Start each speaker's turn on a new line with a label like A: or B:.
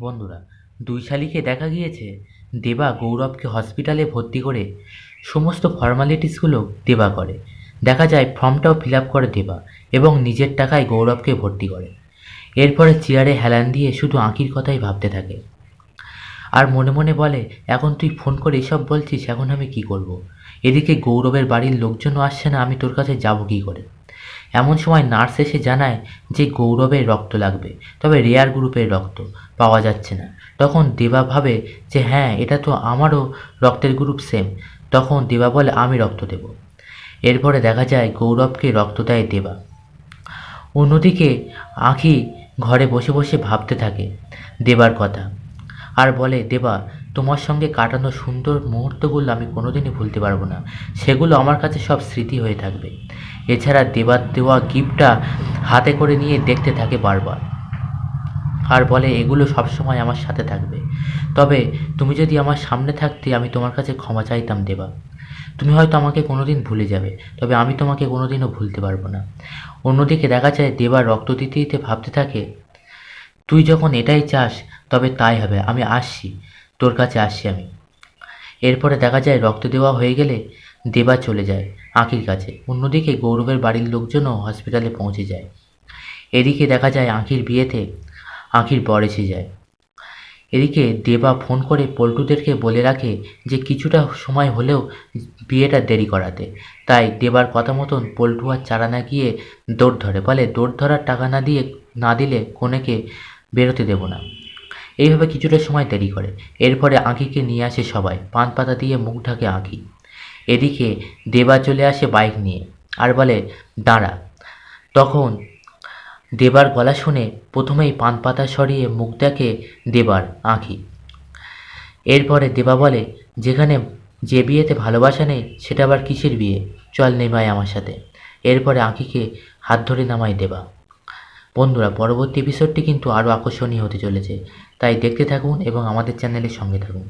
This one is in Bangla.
A: বন্ধুরা, দুই শালিকে দেখা গিয়েছে। দেবা গৌরবকে হসপিটালে ভর্তি করে সমস্ত ফর্মালিটিসগুলো দেবা করে। দেখা যায় ফর্মটাও ফিল আপ করে দেবা এবং নিজের টাকায় গৌরবকে ভর্তি করে। এরপরে চেয়ারে হেলান দিয়ে শুধু আঁকির কথাই ভাবতে থাকে। আর মনে মনে বলে, এখন তুই ফোন করে এসব বলছিস, এখন আমি কি করব। এদিকে গৌরবের বাড়ির লোকজনও আসছে না, আমি তোর কাছে যাব কী করে? এমন সময় নার্স এসে জানায় যে গৌরবের রক্ত লাগবে, তবে রেয়ার গ্রুপের রক্ত পাওয়া যাচ্ছে না। তখন দেবা ভাবে যে হ্যাঁ এটা তো আমারও রক্তের গ্রুপ সেম। তখন দেবা বলে, আমি রক্ত দেব। এরপরে দেখা যায় গৌরবকে রক্ত দেয় দেবা। অন্যদিকে আঁখি ঘরে বসে বসে ভাবতে থাকে দেবার কথা। আর বলে, দেবা, তোমার সঙ্গে কাটানো সুন্দর মুহূর্তগুলো আমি কোনোদিনই ভুলতে পারব না। সেগুলো আমার কাছে সব স্মৃতি হয়ে থাকবে। এছাড়া দেবার দেওয়া গিফটটা হাতে করে নিয়ে দেখতে থাকে বারবার। আর বলে, এগুলো সবসময় আমার সাথে থাকবে। তবে তুমি যদি আমার সামনে থাকতে, আমি তোমার কাছে ক্ষমা চাইতাম, দেবা। তুমি হয়তো আমাকে কোনোদিন ভুলে যাবে, তবে আমি তোমাকে কোনোদিনও ভুলতে পারব না। অন্যদিকে দেখা যায়, দেবা রক্ত দিতে দিতে ভাবতে থাকে, তুই যখন এটাই চাস তবে তাই হবে, আমি আসছি, তোর কাছে আসছি আমি। এরপরে দেখা যায় রক্ত দেওয়া হয়ে গেলে দেবা চলে যায় আঁকির কাছে। অন্যদিকে গৌরবের বাড়ির লোকজনও হসপিটালে পৌঁছে যায়। এদিকে দেখা যায় আঁকির বিয়েতে আঁকির বর এসে যায়। এদিকে দেবা ফোন করে পল্টুদেরকে বলে রাখে যে কিছুটা সময় হলেও বিয়েটা দেরি করাতে। তাই দেবার কথা মতন পল্টু আর চারা না গিয়ে দৌড় ধরে। বলে, দৌড় ধরার টাকা না দিয়ে, না দিলে কনেকে বেরোতে দেবো না। এইভাবে কিছুটা সময় দেরি করে। এরপরে আঁকিকে নিয়ে আসে সবাই। পান পাতা দিয়ে মুখ ঢাকে আঁকি। এদিকে দেবা চলে আসে বাইক নিয়ে আর বলে, দাঁড়া। তখন দেবার গলা শুনে প্রথমেই পান পাতা সরিয়ে মুখ দেখে দেবার আঁকি। এরপরে দেবা বলে, যেখানে যে বিয়েতে ভালোবাসা নেই, সেটা আবার কিসের বিয়ে? চল নেমায় আমার সাথে। এরপরে আঁকিকে হাত ধরে নামায় দেবা। বন্ধুরা, পরবর্তী এপিসোডটি কিন্তু আরও আকর্ষণীয় হতে চলেছে। তাই দেখতে থাকুন এবং আমাদের চ্যানেলের সঙ্গে থাকুন।